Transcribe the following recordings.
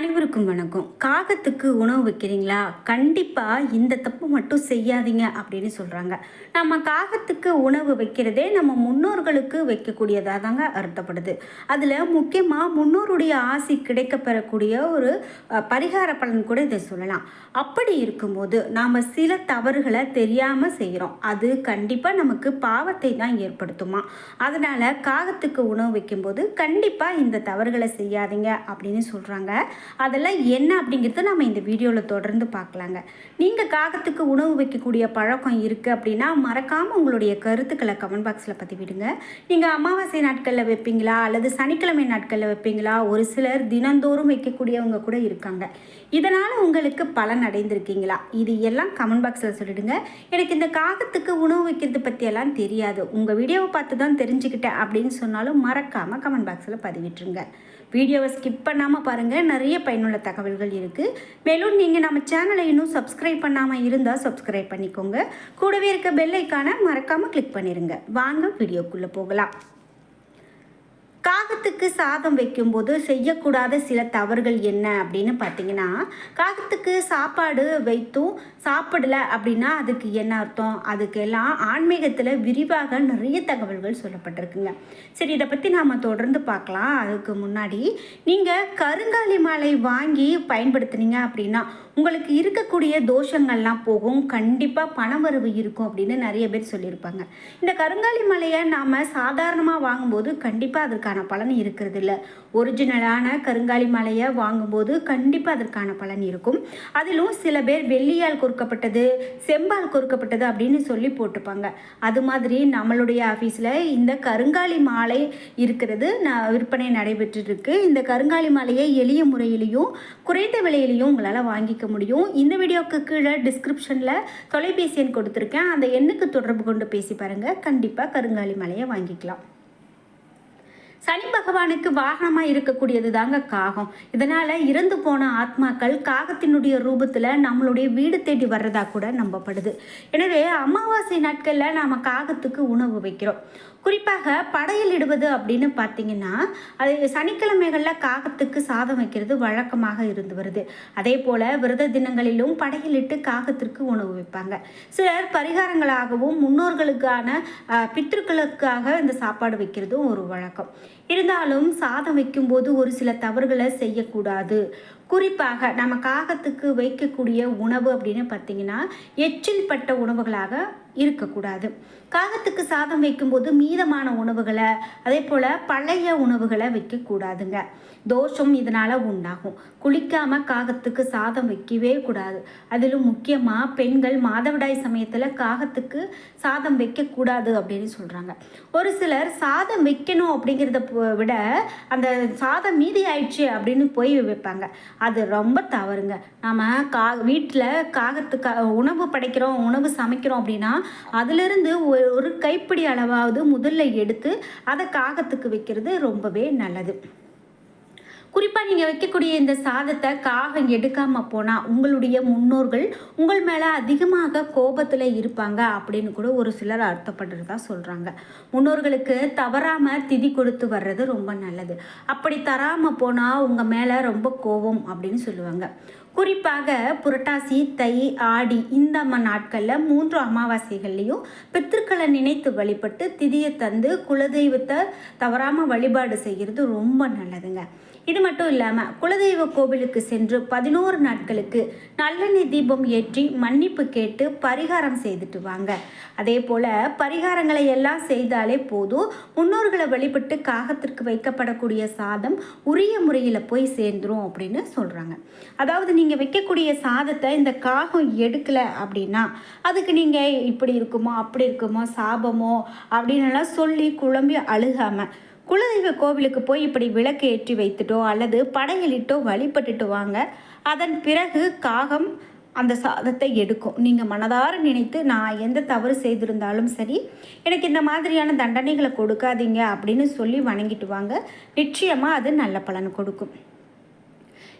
அனைவருக்கும் வணக்கம். காகத்துக்கு உணவு வைக்கிறீங்களா? கண்டிப்பாக இந்த தப்பு மட்டும் செய்யாதீங்க அப்படின்னு சொல்கிறாங்க நம்ம காகத்துக்கு உணவு வைக்கிறதே நம்ம முன்னோர்களுக்கு வைக்கக்கூடியதாக தாங்க அர்த்தப்படுது. அதில் முக்கியமாக முன்னோருடைய ஆசி கிடைக்க பெறக்கூடிய ஒரு பரிகார பலன் கூட இதை சொல்லலாம். அப்படி இருக்கும்போது நாம் சில தவறுகளை தெரியாமல் செய்கிறோம் அது கண்டிப்பாக நமக்கு பாவத்தை தான் ஏற்படுத்துமா. அதனால் காகத்துக்கு உணவு வைக்கும்போது கண்டிப்பாக இந்த தவறுகளை செய்யாதீங்க அப்படின்னு சொல்கிறாங்க அதெல்லாம் என்ன அப்படிங்கிறத நம்ம இந்த வீடியோவில் தொடர்ந்து பார்க்கலாங்க. நீங்கள் காகத்துக்கு உணவு வைக்கக்கூடிய பழக்கம் இருக்குது அப்படின்னா மறக்காமல் உங்களுடைய கருத்துக்களை கமெண்ட் பாக்ஸில் பதிவிடுங்க. நீங்கள் அமாவாசை நாட்களில் வைப்பீங்களா? அல்லது சனிக்கிழமை நாட்களில் வைப்பீங்களா? ஒரு சிலர் தினந்தோறும் வைக்கக்கூடியவங்க கூட இருக்காங்க. இதனால் உங்களுக்கு பலன் அடைந்திருக்கீங்களா? இது எல்லாம் கமெண்ட் பாக்ஸில் சொல்லிடுங்க. எனக்கு இந்த காகத்துக்கு உணவு வைக்கிறது பற்றியெல்லாம் தெரியாது. உங்கள் வீடியோவை பார்த்து தான் தெரிஞ்சுக்கிட்டேன் அப்படின்னு சொன்னாலும் மறக்காமல் கமெண்ட் பாக்ஸில் பதிவிட்டுருங்க. வீடியோவை ஸ்கிப் பண்ணாமல் பாருங்கள் நிறைய பயனுள்ள தகவல்கள் இருக்குது மேலும் நீங்கள் நம்ம சேனலை இன்னும் சப்ஸ்கிரைப் பண்ணாமல் இருந்தால் சப்ஸ்கிரைப் பண்ணிக்கோங்க. கூடவே இருக்க பெல் ஐக்கானை மறக்காமல் கிளிக் பண்ணிடுங்க வாங்க வீடியோக்குள்ளே போகலாம். காகத்துக்கு சாதம் வைக்கும்போது செய்யக்கூடாத சில தவறுகள் என்ன அப்படின்னு பார்த்தீங்கன்னா காகத்துக்கு சாப்பாடு வைத்தும் சாப்பிடலை அப்படின்னா அதுக்கு என்ன அர்த்தம்? அதுக்கெல்லாம் ஆன்மீகத்தில் விரிவாக நிறைய தகவல்கள் சொல்லப்பட்டிருக்குங்க. சரி இதை பற்றி நாம் தொடர்ந்து பார்க்கலாம். அதுக்கு முன்னாடி நீங்கள் கருங்காலி மாலை வாங்கி பயன்படுத்துனீங்க அப்படின்னா உங்களுக்கு இருக்கக்கூடிய தோஷங்கள்லாம் போகும். கண்டிப்பாக பணவரவு இருக்கும் அப்படின்னு நிறைய பேர் சொல்லியிருப்பாங்க. இந்த கருங்காலி மலையை நாம் சாதாரணமாக வாங்கும்போது கண்டிப்பாக அதற்கான பலன் இருக்கிறது இல்லை ஒரிஜினலான கருங்காலி மலையை வாங்கும்போது கண்டிப்பாக அதற்கான பலன் இருக்கும். அதிலும் சில பேர் வெள்ளியால் கொடுக்கப்பட்டது செம்பால் கொடுக்கப்பட்டது அப்படின்னு சொல்லி போட்டுப்பாங்க அது மாதிரி நம்மளுடைய ஆஃபீஸில் இந்த கருங்காலி மாலை இருக்கிறது நான் விற்பனை நடைபெற்றுருக்கு. இந்த கருங்காலி மாலையை எளிய முறையிலையும் குறைந்த விலையிலையும் உங்களால் வாங்கிக்க முடியும். இந்த வீடியோக்கு கீழே டிஸ்கிரிப்ஷனில் தொலைபேசி எண் கொடுத்துருக்கேன். அந்த எண்ணுக்கு தொடர்பு கொண்டு பேசி பாருங்கள் கண்டிப்பாக கருங்காலி மாலையை வாங்கிக்கலாம். சனி பகவானுக்கு வாகனமாக இருக்கக்கூடியது தாங்க காகம். இதனால் இறந்து போன ஆத்மாக்கள் காகத்தினுடைய ரூபத்தில் நம்மளுடைய வீடு தேடி வர்றதா கூட நம்பப்படுது. எனவே அமாவாசை நாட்களில் நாம் காகத்துக்கு உணவு வைக்கிறோம். குறிப்பாக படையல் இடுவது அப்படின்னு பார்த்தீங்கன்னா அது சனிக்கிழமைகளில் காகத்துக்கு சாதம் வைக்கிறது வழக்கமாக இருந்து வருது. அதே போல் விரத தினங்களிலும் படையலிட்டு காகத்திற்கு உணவு வைப்பாங்க. சிலர் பரிகாரங்களாகவும் முன்னோர்களுக்கான பித்திருக்களுக்காக பித்ருக்களுக்காக இந்த சாப்பாடு வைக்கிறதும் ஒரு வழக்கம். இருந்தாலும் சாதம் வைக்கும்போது ஒரு சில தவறுகளை செய்யக்கூடாது. குறிப்பாக நம்ம காகத்துக்கு வைக்கக்கூடிய உணவு அப்படின்னு பார்த்தீங்கன்னா எச்சில் பட்ட உணவுகளாக இருக்கக்கூடாது. காகத்துக்கு சாதம் வைக்கும்போது மீதமான உணவுகளை அதே போல் பழைய உணவுகளை வைக்கக்கூடாதுங்க. தோஷம் இதனால் உண்டாகும். குளிக்காமல் காகத்துக்கு சாதம் வைக்கவே கூடாது. அதிலும் முக்கியமாக பெண்கள் மாதவிடாய் சமயத்தில் காகத்துக்கு சாதம் வைக்கக்கூடாது அப்படின்னு சொல்கிறாங்க ஒரு சிலர் சாதம் வைக்கணும் அப்படிங்கிறத விட அந்த சாதம் மீதி ஆயிடுச்சு அப்படின்னு போய் வைப்பாங்க. அது ரொம்ப தவறுங்க. நம்ம கா வீட்டில் காகத்துக்கா உணவு படைக்கிறோம் உணவு சமைக்கிறோம் அப்படின்னா அதிலிருந்து ஒரு ஒரு கைப்பிடி அளவாவது முதல்ல எடுத்து அதை காகத்துக்கு வைக்கிறது ரொம்பவே நல்லது. குறிப்பாக நீங்கள் வைக்கக்கூடிய இந்த சாதத்தை காகம் எடுக்காமல் போனால் உங்களுடைய முன்னோர்கள் உங்கள் மேலே அதிகமாக கோபத்தில் இருப்பாங்க அப்படின்னு கூட ஒரு சிலர் அர்த்தப்படுறதா சொல்கிறாங்க முன்னோர்களுக்கு தவறாமல் திதி கொடுத்து வர்றது ரொம்ப நல்லது. அப்படி தராமல் போனால் உங்கள் மேலே ரொம்ப கோபம் அப்படின்னு சொல்லுவாங்க. குறிப்பாக புரட்டாசி தை ஆடி இந்த நாட்களில் மூன்று அமாவாசைகள்லேயும் பித்திருக்களை நினைத்து வழிபட்டு திதியை தந்து குலதெய்வத்தை தவறாமல் வழிபாடு செய்கிறது ரொம்ப நல்லதுங்க. இது மட்டும் இல்லாமல் குலதெய்வ கோவிலுக்கு சென்று பதினோரு நாட்களுக்கு நல்லெண்ணெய் தீபம் ஏற்றி மன்னிப்பு கேட்டு பரிகாரம் செய்துட்டு வாங்க. அதே போல் பரிகாரங்களை எல்லாம் செய்தாலே போதும். முன்னோர்களை வழிபட்டு காகத்திற்கு வைக்கப்படக்கூடிய சாதம் உரிய முறையில் போய் சேர்ந்துரும் அப்படின்னு சொல்கிறாங்க அதாவது நீங்கள் வைக்கக்கூடிய சாதத்தை இந்த காகம் எடுக்கலை அப்படின்னா அதுக்கு நீங்கள் இப்படி இருக்குமோ அப்படி இருக்குமோ சாபமோ அப்படின்னு எல்லாம் சொல்லி குழம்பி அழுகாமல் குலதெய்வ கோவிலுக்கு போய் இப்படி விளக்கு ஏற்றி வைத்துட்டோ அல்லது படையலிட்டோ வழிபட்டுட்டு வாங்க. அதன் பிறகு காகம் அந்த சாதத்தை எடுக்கும். நீங்கள் மனதார நினைத்து நான் எந்த தவறு செய்திருந்தாலும் சரி எனக்கு இந்த மாதிரியான தண்டனைகளை கொடுக்காதீங்க அப்படின்னு சொல்லி வணங்கிட்டு வாங்க. நிச்சயமாக அது நல்ல பலன் கொடுக்கும்.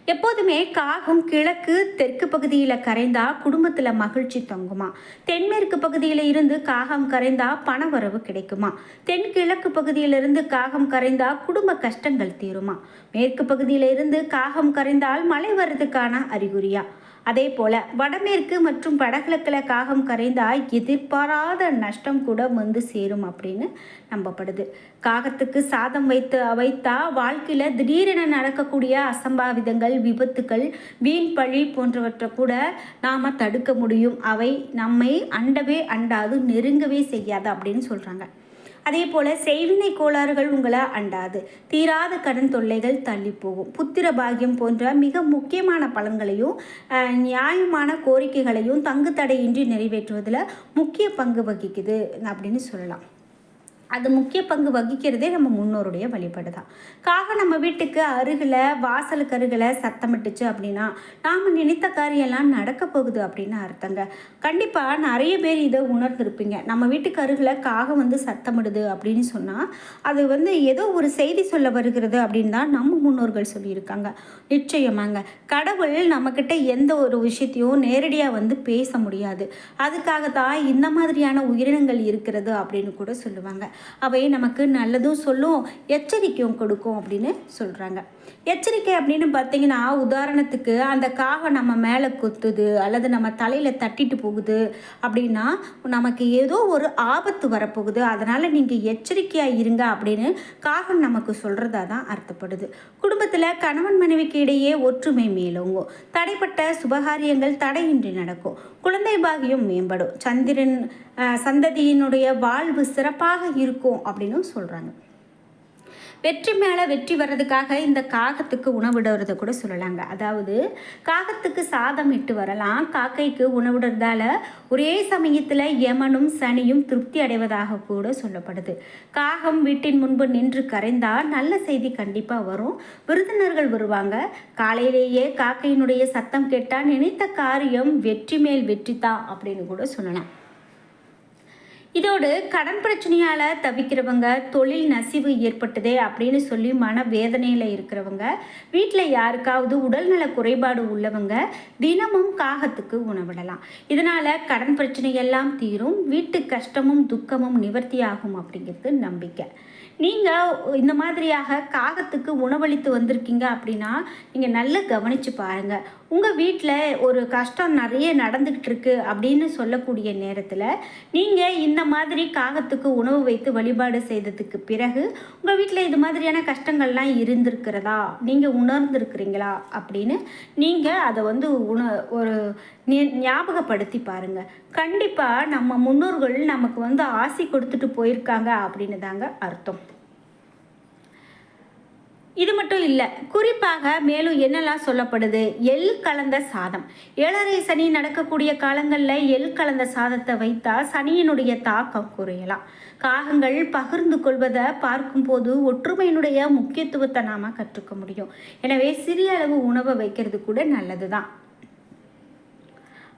எப்போதுமே காகம் கிழக்கு தெற்கு பகுதியில் கரைந்தா குடும்பத்தில் மகிழ்ச்சி தங்குமா? தென்மேற்கு பகுதியில் இருந்து காகம் கரைந்தா பணவரவு கிடைக்குமா? தென்கிழக்கு பகுதியிலிருந்து காகம் கரைந்தா குடும்ப கஷ்டங்கள் தீருமா? மேற்கு பகுதியில் இருந்து காகம் கரைந்தால் மழை வர்றதுக்கான அறிகுறியா? அதே போல வடமேற்கு மற்றும் வடகிழக்கில் காகம் கரைந்தால் எதிர்பாராத நஷ்டம் கூட வந்து சேரும் அப்படின்னு நம்பப்படுது. காகத்துக்கு சாதம் வைத்து வைத்தா வாழ்க்கையில் திடீரென நடக்கக்கூடிய அசம்பாவிதங்கள் விபத்துக்கள் வீண் பழி போன்றவற்றை கூட நாம் தடுக்க முடியும். அவை நம்மை அண்டவே அண்டாது நெருங்கவே செய்யாது அப்படின்னு சொல்கிறாங்க அதே போல் செய்வினை கோளாறுகள் உங்களை அண்டாது. தீராத கடன் தொல்லைகள் தள்ளி போகும். புத்திர பாகியம் போன்ற மிக முக்கியமான பலன்களையும் நியாயமான கோரிக்கைகளையும் தங்கு தடையின்றி நிறைவேற்றுவதில் முக்கிய பங்கு வகிக்குது அப்படின்னு சொல்லலாம். அது முக்கிய பங்கு வகிக்கிறதே நம்ம முன்னோருடைய வழிபாடு தான் காக நம்ம வீட்டுக்கு அருகில் வாசலுக்கு அருகில் சத்தமிட்டுச்சு அப்படின்னா நாம் நினைத்த காரியெல்லாம் நடக்க போகுது அப்படின்னு அர்த்தங்க. கண்டிப்பாக நிறைய பேர் இதை உணர்ந்திருப்பீங்க. நம்ம வீட்டுக்கு அருகில் காகம் வந்து சத்தமிடுது அப்படின்னு சொன்னால் அது வந்து ஏதோ ஒரு செய்தி சொல்ல வருகிறது அப்படின்னு தான் நம்ம முன்னோர்கள் சொல்லியிருக்காங்க. நிச்சயமாங்க. கடவுள் நம்மக்கிட்ட எந்த ஒரு விஷயத்தையும் நேரடியாக வந்து பேச முடியாது. அதுக்காக தான் இந்த மாதிரியான உயிரினங்கள் இருக்கிறது அப்படின்னு கூட சொல்லுவாங்க. அவை நமக்கு நல்லதும் சொல்லும் எச்சரிக்கையும் கொடுக்கும் அப்படின்னு சொல்கிறாங்க எச்சரிக்கை அப்படின்னு பார்த்தீங்கன்னா உதாரணத்துக்கு அந்த காகம் நம்ம மேலே கொத்துது அல்லது நம்ம தலையில் தட்டிட்டு போகுது அப்படின்னா நமக்கு ஏதோ ஒரு ஆபத்து வரப்போகுது. அதனால் நீங்கள் எச்சரிக்கையாக இருங்க அப்படின்னு காகம் நமக்கு சொல்கிறதா தான் அர்த்தப்படுது. குடும்பத்தில் கணவன் மனைவிக்கு இடையே ஒற்றுமை மேலோங்கும். தடைப்பட்ட சுபகாரியங்கள் தடையின்றி நடக்கும். குழந்தை பாகியம் மேம்படும். சந்திரன் சந்ததியினுடைய வாழ்வு சிறப்பாக இருக்கும் அப்படின்னு சொல்கிறாங்க வெற்றி மேலே வெற்றி வர்றதுக்காக இந்த காகத்துக்கு உணவிடுறதை கூட சொல்லலாங்க. அதாவது காகத்துக்கு சாதம் இட்டு வரலாம். காக்கைக்கு உணவிடுறதால ஒரே சமயத்தில் யமனும் சனியும் திருப்தி அடைவதாக கூட சொல்லப்படுது. காகம் வீட்டின் முன்பு நின்று கரைந்தால் நல்ல செய்தி கண்டிப்பாக வரும். விருந்தினர்கள் வருவாங்க. காலையிலேயே காக்கையினுடைய சத்தம் கேட்டால் நினைத்த காரியம் வெற்றி மேல் வெற்றி தான் அப்படின்னு கூட சொல்லலாம். இதோடு கடன் பிரச்சனையால் தவிக்கிறவங்க தொழில் நசிவு ஏற்பட்டதே அப்படின்னு சொல்லி மன வேதனையில் இருக்கிறவங்க வீட்டில் யாருக்காவது உடல்நல குறைபாடு உள்ளவங்க தினமும் காகத்துக்கு உணவிடலாம். இதனால் கடன் பிரச்சனையெல்லாம் தீரும் வீட்டு கஷ்டமும் துக்கமும் நிவர்த்தியாகும் அப்படிங்கிறது நம்பிக்கை. நீங்கள் இந்த மாதிரியாக காகத்துக்கு உணவளித்து வந்திருக்கீங்க அப்படின்னா நீங்கள் நல்லா கவனித்து பாருங்கள் உங்கள் வீட்டில் ஒரு கஷ்டம் நிறைய நடந்துக்கிட்டு இருக்கு அப்படின்னு சொல்லக்கூடிய நேரத்தில் நீங்கள் இந்த மாதிரி காகத்துக்கு உணவு வைத்து வழிபாடு செய்ததுக்கு பிறகு உங்கள் வீட்டில் இது மாதிரியான கஷ்டங்கள்லாம் இருந்திருக்கிறதா? நீங்கள் உணர்ந்துருக்கிறீங்களா? அப்படின்னு நீங்கள் அதை வந்து உண ஒரு ஞாபகப்படுத்தி பாருங்கள் கண்டிப்பாக நம்ம முன்னோர்கள் நமக்கு வந்து ஆசை கொடுத்துட்டு போயிருக்காங்க அப்படின்னு தாங்க அர்த்தம். இது மட்டும் இல்லை குறிப்பாக மேலும் என்னெல்லாம் சொல்லப்படுது? எள் கலந்த சாதம். ஏழரை சனி நடக்கக்கூடிய காலங்களில் எள் கலந்த சாதத்தை வைத்தால் சனியினுடைய தாக்கம் குறையலாம். காகங்கள் பகிர்ந்து கொள்வதை பார்க்கும்போது ஒற்றுமையினுடைய முக்கியத்துவத்தை நாம் கற்றுக்க முடியும். எனவே சிறிய அளவு உணவை வைக்கிறது கூட நல்லது தான்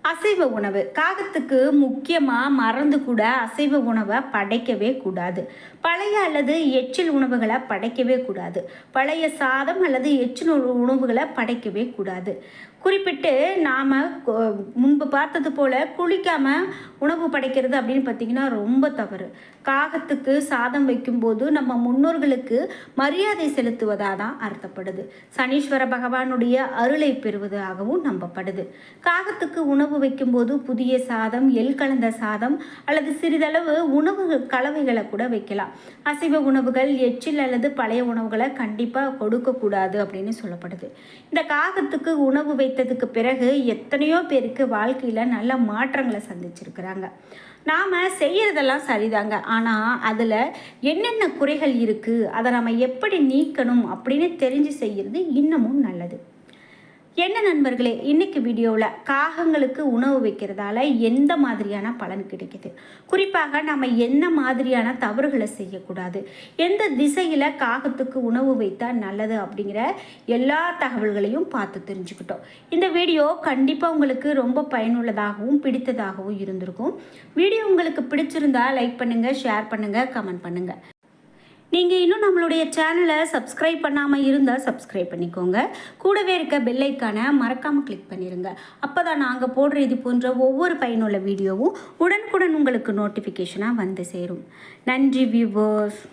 அசைவ உணவு. காகத்துக்கு முக்கியமாக மறந்து கூட அசைவ உணவை படைக்கவே கூடாது. பழைய அல்லது எச்சில் உணவுகளை படைக்கவே கூடாது. பழைய சாதம் அல்லது எச்சில் உணவுகளை படைக்கவே கூடாது. குறிப்பிட்டு நாம் முன்பு பார்த்தது போல் குளிக்காமல் உணவு படைக்கிறது அப்படின்னு பார்த்திங்கன்னா ரொம்ப தவறு. காகத்துக்கு சாதம் வைக்கும்போது நம்ம முன்னோர்களுக்கு மரியாதை செலுத்துவதாக தான் அர்த்தப்படுது. சனீஸ்வர பகவானுடைய அருளை பெறுவதாகவும் நம்பப்படுது. காகத்துக்கு உணவு உணவு வைக்கும்போது புதிய சாதம் எல் கலந்த சாதம் அல்லது சிறிதளவு உணவு கலவைகளை கூட வைக்கலாம். அசைவ உணவுகள் எச்சில் அல்லது பழைய உணவுகளை கண்டிப்பாக கொடுக்கக்கூடாது அப்படின்னு சொல்லப்படுது. இந்த காகத்துக்கு உணவு வைத்ததுக்கு பிறகு எத்தனையோ பேருக்கு வாழ்க்கையில் நல்ல மாற்றங்களை சந்திச்சிருக்கிறாங்க. நாம் செய்கிறதெல்லாம் சரிதாங்க. ஆனால் அதில் என்னென்ன குறைகள் இருக்குது அதை நம்ம எப்படி நீக்கணும் அப்படின்னு தெரிஞ்சு செய்கிறது இன்னமும் நல்லது. என்ன நண்பர்களே இன்னைக்கு வீடியோவில் காகங்களுக்கு உணவு வைக்கிறதால எந்த மாதிரியான பலன் கிடைக்குது? குறிப்பாக நம்ம என்ன மாதிரியான தவறுகளை செய்யக்கூடாது? எந்த திசையில் காகத்துக்கு உணவு வைத்தால் நல்லது அப்படிங்கிற எல்லா தகவல்களையும் பார்த்து தெரிஞ்சுக்கிட்டோம். இந்த வீடியோ கண்டிப்பாக உங்களுக்கு ரொம்ப பயனுள்ளதாகவும் பிடித்ததாகவும் இருந்திருக்கும். வீடியோ உங்களுக்கு பிடிச்சிருந்தா லைக் பண்ணுங்கள் ஷேர் பண்ணுங்கள் கமெண்ட் பண்ணுங்கள் நீங்கள் இன்னும் நம்மளுடைய சேனலை சப்ஸ்கிரைப் பண்ணாமல் இருந்தால் சப்ஸ்கிரைப் பண்ணிக்கோங்க. கூடவே இருக்க பெல்லைக்கான மறக்காமல் கிளிக் பண்ணிடுங்க அப்போ தான் நாங்கள் போடுற இது போன்ற ஒவ்வொரு பயனுள்ள வீடியோவும் உடனுக்குடன் உங்களுக்கு நோட்டிஃபிகேஷனாக வந்து சேரும். நன்றி வியூவர்ஸ்